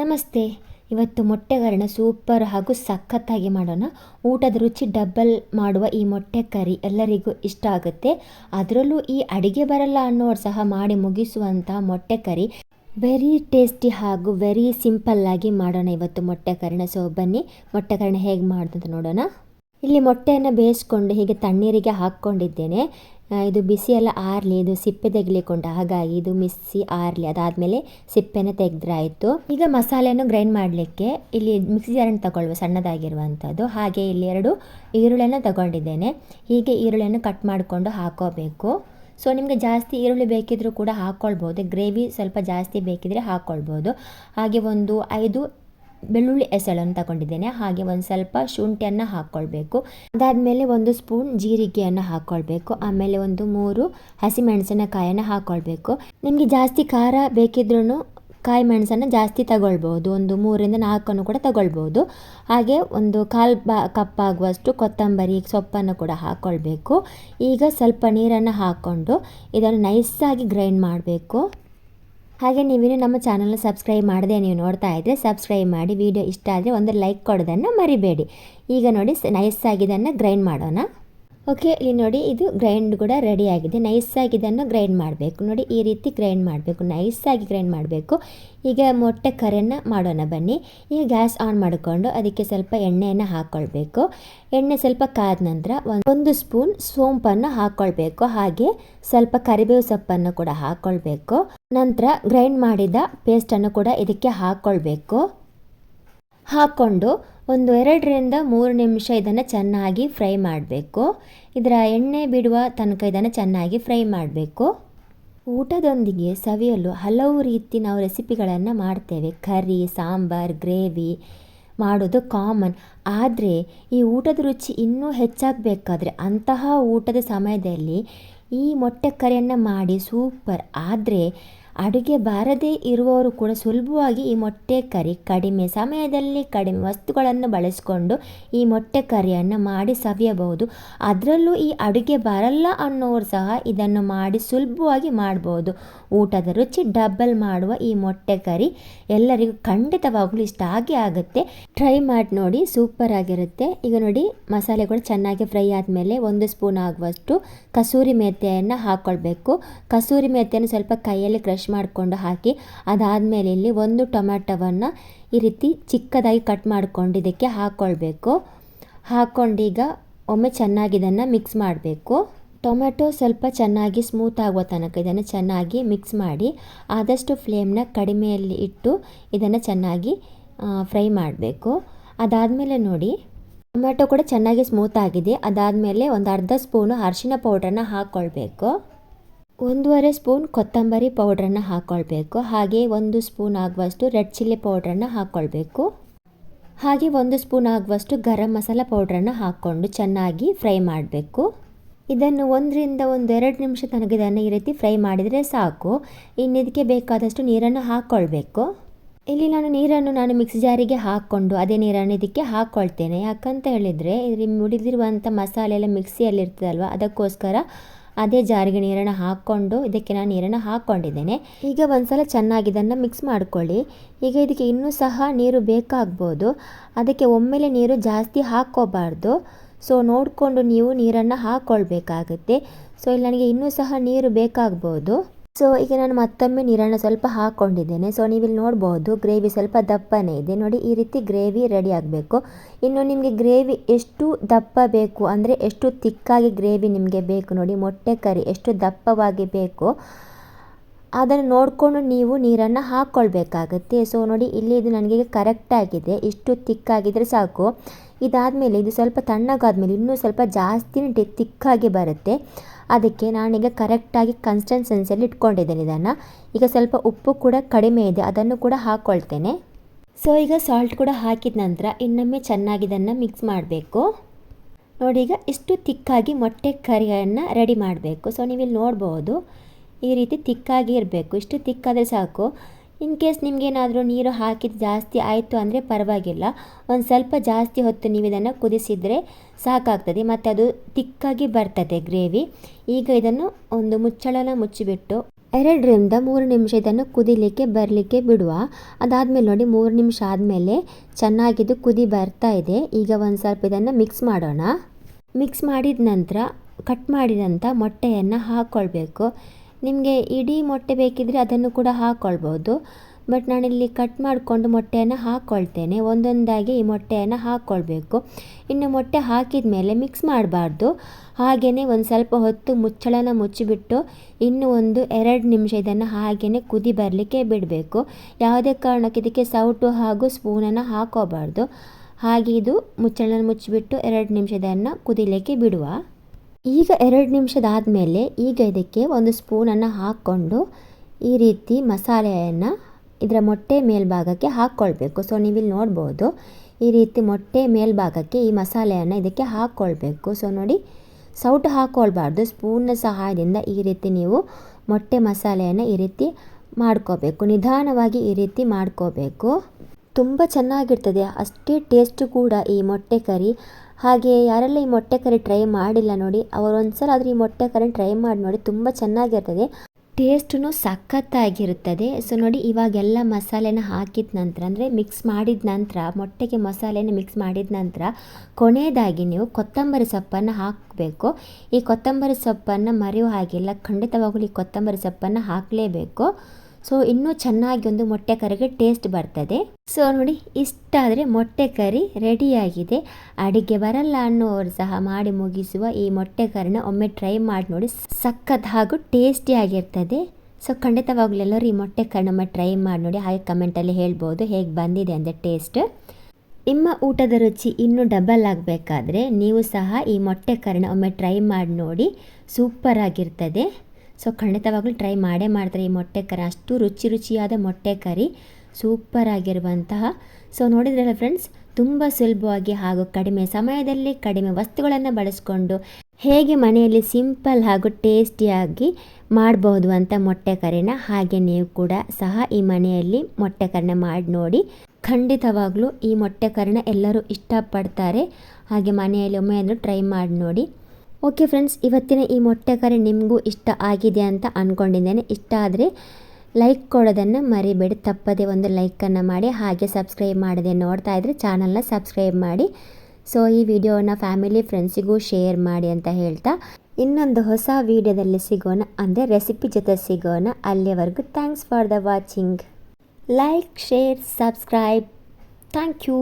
ನಮಸ್ತೆ. ಇವತ್ತು ಮೊಟ್ಟೆಕರಿನ ಸೂಪರ್ ಹಾಗೂ ಸಖತ್ತಾಗಿ ಮಾಡೋಣ. ಊಟದ ರುಚಿ ಡಬ್ಬಲ್ ಮಾಡುವ ಈ ಮೊಟ್ಟೆ ಕರಿ ಎಲ್ಲರಿಗೂ ಇಷ್ಟ ಆಗುತ್ತೆ. ಅದರಲ್ಲೂ ಈ ಅಡಿಗೆ ಬರಲ್ಲ ಅನ್ನೋರು ಸಹ ಮಾಡಿ ಮುಗಿಸುವಂಥ ಮೊಟ್ಟೆ ಕರಿ. ವೆರಿ ಟೇಸ್ಟಿ ಹಾಗೂ ವೆರಿ ಸಿಂಪಲ್ ಆಗಿ ಮಾಡೋಣ ಇವತ್ತು ಮೊಟ್ಟೆ ಕರಿನ. ಸೊ ಬನ್ನಿ, ಮೊಟ್ಟೆ ಕರಿನ ಹೇಗೆ ಮಾಡೋದು ನೋಡೋಣ. ಇಲ್ಲಿ ಮೊಟ್ಟೆಯನ್ನು ಬೇಯಿಸ್ಕೊಂಡು ಹೀಗೆ ತಣ್ಣೀರಿಗೆ ಹಾಕ್ಕೊಂಡಿದ್ದೇನೆ. ಇದು ಬಿಸಿ ಎಲ್ಲ ಆರಲಿ. ಇದು ಸಿಪ್ಪೆ ತೆಗಿಲಿಕೊಂಡ ಹಾಗಾಗಿ ಇದು ಮಿಕ್ಸಿ ಆರಲಿ. ಅದಾದಮೇಲೆ ಸಿಪ್ಪೆನ ತೆಗೆದ್ರಾಯಿತು. ಈಗ ಮಸಾಲೆಯನ್ನು ಗ್ರೈಂಡ್ ಮಾಡಲಿಕ್ಕೆ ಇಲ್ಲಿ ಮಿಕ್ಸಿ ಜಾರನ್ನು ತಗೊಳ್ಳುವ, ಸಣ್ಣದಾಗಿರುವಂಥದ್ದು. ಹಾಗೆ ಇಲ್ಲಿ ಎರಡು ಈರುಳ್ಳಿಯನ್ನು ತಗೊಂಡಿದ್ದೇನೆ. ಹೀಗೆ ಈರುಳ್ಳಿಯನ್ನು ಕಟ್ ಮಾಡಿಕೊಂಡು ಹಾಕೋಬೇಕು. ಸೊ ನಿಮಗೆ ಜಾಸ್ತಿ ಈರುಳ್ಳಿ ಬೇಕಿದ್ರೂ ಕೂಡ ಹಾಕ್ಕೊಳ್ಬೋದು ಗ್ರೇವಿ ಸ್ವಲ್ಪ ಜಾಸ್ತಿ ಬೇಕಿದ್ರೆ ಹಾಕ್ಕೊಳ್ಬೋದು ಹಾಗೆ ಒಂದು ಐದು ಬೆಳ್ಳುಳ್ಳಿ ಎಸಳನ್ನು ತಗೊಂಡಿದ್ದೇನೆ. ಹಾಗೆ ಒಂದು ಸ್ವಲ್ಪ ಶುಂಠಿಯನ್ನು ಹಾಕ್ಕೊಳ್ಬೇಕು. ಅದಾದಮೇಲೆ ಒಂದು ಸ್ಪೂನ್ ಜೀರಿಗೆಯನ್ನು ಹಾಕ್ಕೊಳ್ಬೇಕು. ಆಮೇಲೆ ಒಂದು ಮೂರು ಹಸಿಮೆಣಸಿನಕಾಯನ್ನು ಹಾಕ್ಕೊಳ್ಬೇಕು. ನಿಮಗೆ ಜಾಸ್ತಿ ಖಾರ ಬೇಕಿದ್ರೂ ಕಾಯಿ ಮೆಣಸನ್ನು ಜಾಸ್ತಿ ತಗೊಳ್ಬೋದು. ಒಂದು ಮೂರಿಂದ ನಾಲ್ಕನ್ನು ಕೂಡ ತಗೊಳ್ಬೋದು. ಹಾಗೆ ಒಂದು ಕಾಲು ಬಾ, ಕಪ್ ಆಗುವಷ್ಟು ಕೊತ್ತಂಬರಿ, ಸೊಪ್ಪನ್ನು ಕೂಡ ಹಾಕ್ಕೊಳ್ಬೇಕು. ಈಗ ಸ್ವಲ್ಪ ನೀರನ್ನು ಹಾಕ್ಕೊಂಡು ಇದನ್ನು ನೈಸಾಗಿ ಗ್ರೈಂಡ್ ಮಾಡಬೇಕು. ಹಾಗೆ ನೀವೇನು ನಮ್ಮ ಚಾನಲ್ನ ಸಬ್ಸ್ಕ್ರೈಬ್ ಮಾಡದೆ ನೀವು ನೋಡ್ತಾ ಇದ್ದರೆ ಸಬ್ಸ್ಕ್ರೈಬ್ ಮಾಡಿ. ವಿಡಿಯೋ ಇಷ್ಟ ಆದರೆ ಒಂದು ಲೈಕ್ ಕೊಡೋದನ್ನು ಮರಿಬೇಡಿ. ಈಗ ನೋಡಿ ನೈಸಾಗಿ ಇದನ್ನು ಗ್ರೈಂಡ್ ಮಾಡೋಣ. ಓಕೆ, ಇಲ್ಲಿ ನೋಡಿ ಇದು ಗ್ರೈಂಡ್ ಕೂಡ ರೆಡಿ ಆಗಿದೆ. ನೈಸಾಗಿ ಇದನ್ನು ಗ್ರೈಂಡ್ ಮಾಡಬೇಕು. ನೋಡಿ ಈ ರೀತಿ ಗ್ರೈಂಡ್ ಮಾಡಬೇಕು. ನೈಸಾಗಿ ಗ್ರೈಂಡ್ ಮಾಡಬೇಕು. ಈಗ ಮೊಟ್ಟೆ ಕರೆಯನ್ನು ಮಾಡೋಣ ಬನ್ನಿ. ಈಗ ಗ್ಯಾಸ್ ಆನ್ ಮಾಡಿಕೊಂಡು ಅದಕ್ಕೆ ಸ್ವಲ್ಪ ಎಣ್ಣೆಯನ್ನು ಹಾಕ್ಕೊಳ್ಬೇಕು ಎಣ್ಣೆ ಸ್ವಲ್ಪ ಕಾದ ನಂತರ ಒಂದ್- ಸ್ಪೂನ್ ಸೋಂಪನ್ನು ಹಾಕ್ಕೊಳ್ಬೇಕು ಹಾಗೆ ಸ್ವಲ್ಪ ಕರಿಬೇವು ಸೊಪ್ಪನ್ನು ಕೂಡ ಹಾಕ್ಕೊಳ್ಬೇಕು ನಂತರ ಗ್ರೈಂಡ್ ಮಾಡಿದ ಪೇಸ್ಟನ್ನು ಕೂಡ ಇದಕ್ಕೆ ಹಾಕ್ಕೊಳ್ಬೇಕು ಹಾಕ್ಕೊಂಡು ಒಂದು ಎರಡರಿಂದ ಮೂರು ನಿಮಿಷ ಇದನ್ನು ಚೆನ್ನಾಗಿ ಫ್ರೈ ಮಾಡಬೇಕು. ಇದರ ಎಣ್ಣೆ ಬಿಡುವ ತನಕ ಇದನ್ನು ಚೆನ್ನಾಗಿ ಫ್ರೈ ಮಾಡಬೇಕು. ಊಟದೊಂದಿಗೆ ಸವಿಯಲು ಹಲವು ರೀತಿ ನಾವು ರೆಸಿಪಿಗಳನ್ನು ಮಾಡ್ತೇವೆ. ಕರಿ, ಸಾಂಬಾರ್, ಗ್ರೇವಿ ಮಾಡೋದು ಕಾಮನ್. ಆದರೆ ಈ ಊಟದ ರುಚಿ ಇನ್ನೂ ಹೆಚ್ಚಾಗಬೇಕಾದ್ರೆ ಅಂತಹ ಊಟದ ಸಮಯದಲ್ಲಿ ಈ ಮೊಟ್ಟೆ ಕರಿಯನ್ನು ಮಾಡಿ ಸೂಪರ್. ಆದರೆ ಅಡುಗೆ ಬಾರದೇ ಇರುವವರು ಕೂಡ ಸುಲಭವಾಗಿ ಈ ಮೊಟ್ಟೆ ಕರಿ ಕಡಿಮೆ ಸಮಯದಲ್ಲಿ ಕಡಿಮೆ ವಸ್ತುಗಳನ್ನು ಬಳಸಿಕೊಂಡು ಈ ಮೊಟ್ಟೆ ಕರಿಯನ್ನು ಮಾಡಿ ಸವಿಯಬಹುದು. ಅದರಲ್ಲೂ ಈ ಅಡುಗೆ ಬರಲ್ಲ ಅನ್ನೋರು ಸಹ ಇದನ್ನು ಮಾಡಿ ಸುಲಭವಾಗಿ ಮಾಡ್ಬೋದು. ಊಟದ ರುಚಿ ಡಬಲ್ ಮಾಡುವ ಈ ಮೊಟ್ಟೆ ಕರಿ ಎಲ್ಲರಿಗೂ ಖಂಡಿತವಾಗಲೂ ಇಷ್ಟ ಆಗೇ ಆಗುತ್ತೆ. ಟ್ರೈ ಮಾಡಿ ನೋಡಿ, ಸೂಪರ್ ಆಗಿರುತ್ತೆ. ಈಗ ನೋಡಿ ಮಸಾಲೆಗಳು ಚೆನ್ನಾಗಿ ಫ್ರೈ ಆದಮೇಲೆ ಒಂದು ಸ್ಪೂನ್ ಆಗುವಷ್ಟು ಕಸೂರಿ ಮೆಂತೆಯನ್ನು ಹಾಕ್ಕೊಳ್ಬೇಕು ಕಸೂರಿ ಮೆಂತೆಯನ್ನು ಸ್ವಲ್ಪ ಕೈಯಲ್ಲಿ ಕ್ರಷ್ ಮಾಡಿಕೊಂಡು ಹಾಕಿ, ಅದಾದಮೇಲೆ ಇಲ್ಲಿ ಒಂದು ಟೊಮ್ಯಾಟೊವನ್ನು ಈ ರೀತಿ ಚಿಕ್ಕದಾಗಿ ಕಟ್ ಮಾಡ್ಕೊಂಡು ಇದಕ್ಕೆ ಹಾಕ್ಕೊಳ್ಬೇಕು ಹಾಕ್ಕೊಂಡೀಗ ಒಮ್ಮೆ ಚೆನ್ನಾಗಿ ಇದನ್ನು ಮಿಕ್ಸ್ ಮಾಡಬೇಕು. ಟೊಮೆಟೊ ಸ್ವಲ್ಪ ಚೆನ್ನಾಗಿ ಸ್ಮೂತ್ ಆಗುವ ತನಕ ಇದನ್ನು ಚೆನ್ನಾಗಿ ಮಿಕ್ಸ್ ಮಾಡಿ, ಆದಷ್ಟು ಫ್ಲೇಮ್ನ ಕಡಿಮೆಯಲ್ಲಿ ಇಟ್ಟು ಇದನ್ನು ಚೆನ್ನಾಗಿ ಫ್ರೈ ಮಾಡಬೇಕು. ಅದಾದಮೇಲೆ ನೋಡಿ ಟೊಮೆಟೊ ಕೂಡ ಚೆನ್ನಾಗಿ ಸ್ಮೂತ್ ಆಗಿದೆ. ಅದಾದಮೇಲೆ ಒಂದು ಅರ್ಧ ಸ್ಪೂನು ಅರಿಶಿನ ಪೌಡ್ರನ್ನ ಹಾಕ್ಕೊಳ್ಬೇಕು ಒಂದೂವರೆ ಸ್ಪೂನ್ ಕೊತ್ತಂಬರಿ ಪೌಡ್ರನ್ನು ಹಾಕ್ಕೊಳ್ಬೇಕು ಹಾಗೆ ಒಂದು ಸ್ಪೂನ್ ಆಗುವಷ್ಟು ರೆಡ್ ಚಿಲ್ಲಿ ಪೌಡ್ರನ್ನು ಹಾಕ್ಕೊಳ್ಬೇಕು ಹಾಗೆ ಒಂದು ಸ್ಪೂನ್ ಆಗುವಷ್ಟು ಗರಂ ಮಸಾಲ ಪೌಡ್ರನ್ನು ಹಾಕ್ಕೊಂಡು ಚೆನ್ನಾಗಿ ಫ್ರೈ ಮಾಡಬೇಕು. ಇದನ್ನು ಒಂದರಿಂದ ಒಂದು ಎರಡು ನಿಮಿಷ ತನಕ ಇದನ್ನು ಈ ರೀತಿ ಫ್ರೈ ಮಾಡಿದರೆ ಸಾಕು. ಇನ್ನಿದಕ್ಕೆ ಬೇಕಾದಷ್ಟು ನೀರನ್ನು ಹಾಕ್ಕೊಳ್ಬೇಕು ಇಲ್ಲಿ ನಾನು ನೀರನ್ನು ನಾನು ಮಿಕ್ಸಿ ಜಾರಿಗೆ ಹಾಕ್ಕೊಂಡು ಅದೇ ನೀರನ್ನು ಇದಕ್ಕೆ ಹಾಕ್ಕೊಳ್ತೇನೆ ಯಾಕಂತ ಹೇಳಿದರೆ ಇಲ್ಲಿ ಮುಡಿದಿರುವಂಥ ಮಸಾಲೆ ಎಲ್ಲ ಮಿಕ್ಸಿಯಲ್ಲಿ ಇರ್ತದಲ್ವ ಅದಕ್ಕೋಸ್ಕರ ಅದೇ ಜಾರಿಗೆ ನೀರನ್ನು ಹಾಕ್ಕೊಂಡು, ಇದಕ್ಕೆ ನಾನು ನೀರನ್ನು ಹಾಕ್ಕೊಂಡಿದ್ದೇನೆ. ಈಗ ಒಂದ್ಸಲ ಚೆನ್ನಾಗಿ ಇದನ್ನು ಮಿಕ್ಸ್ ಮಾಡ್ಕೊಳ್ಳಿ. ಈಗ ಇದಕ್ಕೆ ಇನ್ನೂ ಸಹ ನೀರು ಬೇಕಾಗ್ಬೋದು. ಅದಕ್ಕೆ ಒಮ್ಮೆಲೆ ನೀರು ಜಾಸ್ತಿ ಹಾಕ್ಕೋಬಾರ್ದು. ಸೊ ನೋಡಿಕೊಂಡು ನೀವು ನೀರನ್ನು ಹಾಕ್ಕೊಳ್ಬೇಕಾಗುತ್ತೆ. ಸೊ ಇಲ್ಲಿ ನನಗೆ ಇನ್ನೂ ಸಹ ನೀರು ಬೇಕಾಗ್ಬೋದು. ಸೊ ಈಗ ನಾನು ಮತ್ತೊಮ್ಮೆ ನೀರನ್ನು ಸ್ವಲ್ಪ ಹಾಕ್ಕೊಂಡಿದ್ದೇನೆ ಸೊ ನೀವಿಲ್ಲಿ ನೋಡ್ಬೋದು, ಗ್ರೇವಿ ಸ್ವಲ್ಪ ದಪ್ಪನೇ ಇದೆ. ನೋಡಿ, ಈ ರೀತಿ ಗ್ರೇವಿ ರೆಡಿ ಆಗಬೇಕು. ಇನ್ನು ನಿಮಗೆ ಗ್ರೇವಿ ಎಷ್ಟು ದಪ್ಪ ಬೇಕು ಅಂದರೆ, ಎಷ್ಟು ತಿಕ್ಕಾಗಿ ಗ್ರೇವಿ ನಿಮಗೆ ಬೇಕು ನೋಡಿ, ಮೊಟ್ಟೆ ಕರಿ, ಎಷ್ಟು ದಪ್ಪವಾಗಿ ಬೇಕು. ಅದನ್ನು ನೋಡಿಕೊಂಡು ನೀವು ನೀರನ್ನು ಹಾಕ್ಕೊಳ್ಬೇಕಾಗತ್ತೆ. ಸೊ ನೋಡಿ, ಇಲ್ಲಿ ಇದು ನನಗೆ ಕರೆಕ್ಟಾಗಿದೆ ಇಷ್ಟು ತಿಕ್ಕಾಗಿದ್ದರೆ ಸಾಕು. ಇದಾದಮೇಲೆ, ಇದು ಸ್ವಲ್ಪ ತಣ್ಣಗಾದ್ಮೇಲೆ, ಇನ್ನೂ ಸ್ವಲ್ಪ ಜಾಸ್ತಿನೇ ತಿಕ್ಕಾಗಿ ಬರುತ್ತೆ. ಅದಕ್ಕೆ ನಾನೀಗ ಕರೆಕ್ಟಾಗಿ ಕನ್ಸಿಸ್ಟೆನ್ಸಿಯಲ್ಲಿ ಇಟ್ಕೊಂಡಿದ್ದೇನೆ ಇದನ್ನು. ಈಗ ಸ್ವಲ್ಪ ಉಪ್ಪು ಕೂಡ ಕಡಿಮೆ ಇದೆ. ಅದನ್ನು ಕೂಡ ಹಾಕ್ಕೊಳ್ತೇನೆ. ಸೊ ಈಗ ಸಾಲ್ಟ್ ಕೂಡ ಹಾಕಿದ ನಂತರ ಇನ್ನೊಮ್ಮೆ ಚೆನ್ನಾಗಿ ಇದನ್ನು ಮಿಕ್ಸ್ ಮಾಡಬೇಕು. ನೋಡಿ, ಈಗ ಇಷ್ಟು ತಿಕ್ಕಾಗಿ ಮೊಟ್ಟೆ ಕರಿಯನ್ನು ರೆಡಿ ಮಾಡಬೇಕು. ಸೊ ನೀವಿಲ್ಲಿ ನೋಡ್ಬೋದು. ಈ ರೀತಿ ತಿಕ್ಕಾಗಿ ಇರಬೇಕು. ಇಷ್ಟು ತಿಕ್ಕಾದರೆ ಸಾಕು. ಇನ್ ಕೇಸ್ ನಿಮಗೇನಾದರೂ ನೀರು ಹಾಕಿದ ಜಾಸ್ತಿ ಆಯಿತು ಅಂದರೆ ಪರವಾಗಿಲ್ಲ. ಒಂದು ಸ್ವಲ್ಪ ಜಾಸ್ತಿ ಹೊತ್ತು ನೀವು ಇದನ್ನು ಕುದಿಸಿದರೆ ಸಾಕಾಗ್ತದೆ. ಮತ್ತು ಅದು ತಿಕ್ಕಾಗಿ ಬರ್ತದೆ ಗ್ರೇವಿ. ಈಗ ಇದನ್ನು ಒಂದು ಮುಚ್ಚಳನ ಮುಚ್ಚಿಬಿಟ್ಟು ಎರಡರಿಂದ ಮೂರು ನಿಮಿಷ ಇದನ್ನು ಕುದಿಲಿಕ್ಕೆ ಬರಲಿಕ್ಕೆ ಬಿಡುವ. ಅದಾದಮೇಲೆ ನೋಡಿ, ಮೂರು ನಿಮಿಷ ಆದಮೇಲೆ ಚೆನ್ನಾಗಿದ್ದು ಕುದಿ ಬರ್ತಾ ಇದೆ. ಈಗ ಒಂದು ಸ್ವಲ್ಪ ಇದನ್ನು ಮಿಕ್ಸ್ ಮಾಡೋಣ. ಮಿಕ್ಸ್ ಮಾಡಿದ ನಂತರ ಕಟ್ ಮಾಡಿದಂಥ ಮೊಟ್ಟೆಯನ್ನು ಹಾಕ್ಕೊಳ್ಬೇಕು ನಿಮಗೆ ಇಡೀ ಮೊಟ್ಟೆ ಬೇಕಿದ್ದರೆ ಅದನ್ನು ಕೂಡ ಹಾಕ್ಕೊಳ್ಬೋದು ಬಟ್ ನಾನಿಲ್ಲಿ ಕಟ್ ಮಾಡಿಕೊಂಡು ಮೊಟ್ಟೆಯನ್ನು ಹಾಕ್ಕೊಳ್ತೇನೆ ಒಂದೊಂದಾಗಿ ಈ ಮೊಟ್ಟೆಯನ್ನು ಹಾಕ್ಕೊಳ್ಬೇಕು ಇನ್ನು ಮೊಟ್ಟೆ ಹಾಕಿದ ಮೇಲೆ ಮಿಕ್ಸ್ ಮಾಡಬಾರ್ದು. ಹಾಗೆಯೇ ಒಂದು ಸ್ವಲ್ಪ ಹೊತ್ತು ಮುಚ್ಚಳನ ಮುಚ್ಚಿಬಿಟ್ಟು ಇನ್ನು ಒಂದು ಎರಡು ನಿಮಿಷ ಇದನ್ನು ಹಾಗೆಯೇ ಕುದಿ ಬರಲಿಕ್ಕೆ ಬಿಡಬೇಕು. ಯಾವುದೇ ಕಾರಣಕ್ಕೆ ಇದಕ್ಕೆ ಸೌಟು ಹಾಗೂ ಸ್ಪೂನನ್ನು ಹಾಕೋಬಾರ್ದು. ಹಾಗೆ ಇದು ಮುಚ್ಚಳನ ಮುಚ್ಚಿಬಿಟ್ಟು ಎರಡು ನಿಮಿಷದನ್ನು ಕುದಿಲಿಕ್ಕೆ ಬಿಡುವ. ಈಗ ಎರಡು ನಿಮಿಷದಾದಮೇಲೆ ಈಗ ಇದಕ್ಕೆ ಒಂದು ಸ್ಪೂನನ್ನು ಹಾಕ್ಕೊಂಡು ಈ ರೀತಿ ಮಸಾಲೆಯನ್ನು ಇದರ ಮೊಟ್ಟೆ ಮೇಲ್ಭಾಗಕ್ಕೆ ಹಾಕ್ಕೊಳ್ಬೇಕು. ಸೊ ನೀವಿಲ್ಲಿ ನೋಡ್ಬೋದು, ಈ ರೀತಿ ಮೊಟ್ಟೆ ಮೇಲ್ಭಾಗಕ್ಕೆ ಈ ಮಸಾಲೆಯನ್ನು ಇದಕ್ಕೆ ಹಾಕ್ಕೊಳ್ಬೇಕು. ಸೊ ನೋಡಿ, ಸೌಟು ಹಾಕ್ಕೊಳ್ಬಾರ್ದು. ಸ್ಪೂನ್ನ ಸಹಾಯದಿಂದ ಈ ರೀತಿ ನೀವು ಮೊಟ್ಟೆ ಮಸಾಲೆಯನ್ನು ಈ ರೀತಿ ಮಾಡ್ಕೋಬೇಕು. ನಿಧಾನವಾಗಿ ಈ ರೀತಿ ಮಾಡ್ಕೋಬೇಕು. ತುಂಬ ಚೆನ್ನಾಗಿರ್ತದೆ. ಅಷ್ಟೇ ಟೇಸ್ಟು ಕೂಡ ಈ ಮೊಟ್ಟೆ ಕರಿ. ಹಾಗೆ ಯಾರೆಲ್ಲ ಈ ಮೊಟ್ಟೆ ಕರಿ ಟ್ರೈ ಮಾಡಿಲ್ಲ ನೋಡಿ ಅವರು ಒಂದ್ಸಲ ಆದರೆ ಈ ಮೊಟ್ಟೆ ಕರಿ ಟ್ರೈ ಮಾಡಿ ನೋಡಿ, ತುಂಬ ಚೆನ್ನಾಗಿರ್ತದೆ. ಟೇಸ್ಟೂ ಸಖತ್ತಾಗಿರುತ್ತದೆ. ಸೊ ನೋಡಿ, ಇವಾಗೆಲ್ಲ ಮಸಾಲೆನ ಹಾಕಿದ ನಂತರ, ಅಂದರೆ ಮಿಕ್ಸ್ ಮಾಡಿದ ನಂತರ, ಮೊಟ್ಟೆಗೆ ಮಸಾಲೆನ ಮಿಕ್ಸ್ ಮಾಡಿದ ನಂತರ, ಕೊನೆಯದಾಗಿ ನೀವು ಕೊತ್ತಂಬರಿ ಸೊಪ್ಪನ್ನು ಹಾಕಬೇಕು. ಈ ಕೊತ್ತಂಬರಿ ಸೊಪ್ಪನ್ನು ಮರೆಯುವ ಹಾಗಿಲ್ಲ ಖಂಡಿತವಾಗಲೂ ಈ ಕೊತ್ತಂಬರಿ ಸೊಪ್ಪನ್ನು ಹಾಕಲೇಬೇಕು. ಸೊ ಇನ್ನೂ ಚೆನ್ನಾಗಿ ಒಂದು ಮೊಟ್ಟೆ ಕರಿಗೆ ಟೇಸ್ಟ್ ಬರ್ತದೆ. ಸೊ ನೋಡಿ ಇಷ್ಟಾದರೆ ಮೊಟ್ಟೆ ಕರಿ ರೆಡಿಯಾಗಿದೆ ಅಡುಗೆ ಬರಲ್ಲ ಅನ್ನೋರು ಸಹ ಮಾಡಿ ಮುಗಿಸುವ ಈ ಮೊಟ್ಟೆ ಕರಿನ ಒಮ್ಮೆ ಟ್ರೈ ಮಾಡಿ ನೋಡಿ, ಸಖತ್ ಹಾಗೂ ಟೇಸ್ಟಿಯಾಗಿರ್ತದೆ ಸೊ ಖಂಡಿತವಾಗ್ಲೂ ಎಲ್ಲರೂ ಈ ಮೊಟ್ಟೆ ಕರಿನೊಮ್ಮೆ ಟ್ರೈ ಮಾಡಿ ನೋಡಿ, ಹಾಗೆ ಕಮೆಂಟಲ್ಲಿ ಹೇಳ್ಬೋದು ಹೇಗೆ ಬಂದಿದೆ ಅಂದರೆ ಟೇಸ್ಟ್ ನಿಮ್ಮ ಊಟದ ರುಚಿ ಇನ್ನೂ ಡಬಲ್ ಆಗಬೇಕಾದ್ರೆ ನೀವು ಸಹ ಈ ಮೊಟ್ಟೆ ಕರಿನ ಒಮ್ಮೆ ಟ್ರೈ ಮಾಡಿ ನೋಡಿ ಸೂಪರ್ ಆಗಿರ್ತದೆ. ಸೊ ಖಂಡಿತವಾಗ್ಲೂ ಟ್ರೈ ಮಾಡೇ ಮಾಡ್ತಾರೆ ಈ ಮೊಟ್ಟೆ ಕರಿ. ಅಷ್ಟು ರುಚಿ ರುಚಿಯಾದ ಮೊಟ್ಟೆ ಕರಿ. ಸೂಪರ್ ಆಗಿರುವಂತಹ. ಸೊ ನೋಡಿದ್ರಲ್ಲ ಫ್ರೆಂಡ್ಸ್ ತುಂಬ ಸುಲಭವಾಗಿ ಹಾಗೂ ಕಡಿಮೆ ಸಮಯದಲ್ಲಿ ಕಡಿಮೆ ವಸ್ತುಗಳನ್ನು ಬಳಸ್ಕೊಂಡು ಹೇಗೆ ಮನೆಯಲ್ಲಿ ಸಿಂಪಲ್ ಹಾಗೂ ಟೇಸ್ಟಿಯಾಗಿ ಮಾಡಬಹುದು ಅಂತ ಮೊಟ್ಟೆ ಕರಿನ ಹಾಗೆ ನೀವು ಕೂಡ ಸಹ ಈ ಮನೆಯಲ್ಲಿ ಮೊಟ್ಟೆ ಕರಿನ ಮಾಡಿ ನೋಡಿ. ಖಂಡಿತವಾಗ್ಲೂ ಈ ಮೊಟ್ಟೆ ಕರಿನ ಎಲ್ಲರೂ ಇಷ್ಟಪಡ್ತಾರೆ. ಹಾಗೆ ಮನೆಯಲ್ಲಿ ಒಮ್ಮೆ ಅಂದರೂ ಟ್ರೈ ಮಾಡಿ ನೋಡಿ. ಓಕೆ ಫ್ರೆಂಡ್ಸ್ ಇವತ್ತಿನ ಈ ಮೊಟ್ಟೆ ಕರೆ ನಿಮಗೂ ಇಷ್ಟ ಆಗಿದೆ ಅಂತ ಅಂದ್ಕೊಂಡಿದ್ದೇನೆ ಇಷ್ಟ ಆದರೆ ಲೈಕ್ ಕೊಡೋದನ್ನು ಮರಿಬೇಡಿ. ತಪ್ಪದೆ ಒಂದು ಲೈಕನ್ನು ಮಾಡಿ, ಹಾಗೆ ಸಬ್ಸ್ಕ್ರೈಬ್ ಮಾಡದೆ ನೋಡ್ತಾ ಇದ್ದರೆ ಚಾನಲ್ನ ಸಬ್ಸ್ಕ್ರೈಬ್ ಮಾಡಿ. ಸೊ ಈ ವಿಡಿಯೋನ ಫ್ಯಾಮಿಲಿ ಫ್ರೆಂಡ್ಸಿಗೂ ಶೇರ್ ಮಾಡಿ ಅಂತ ಹೇಳ್ತಾ. ಇನ್ನೊಂದು ಹೊಸ ವಿಡಿಯೋದಲ್ಲಿ ಸಿಗೋಣ. ಅಂದರೆ ರೆಸಿಪಿ ಜೊತೆ ಸಿಗೋಣ. ಅಲ್ಲಿಯವರೆಗೂ thanks for the watching like share subscribe thank you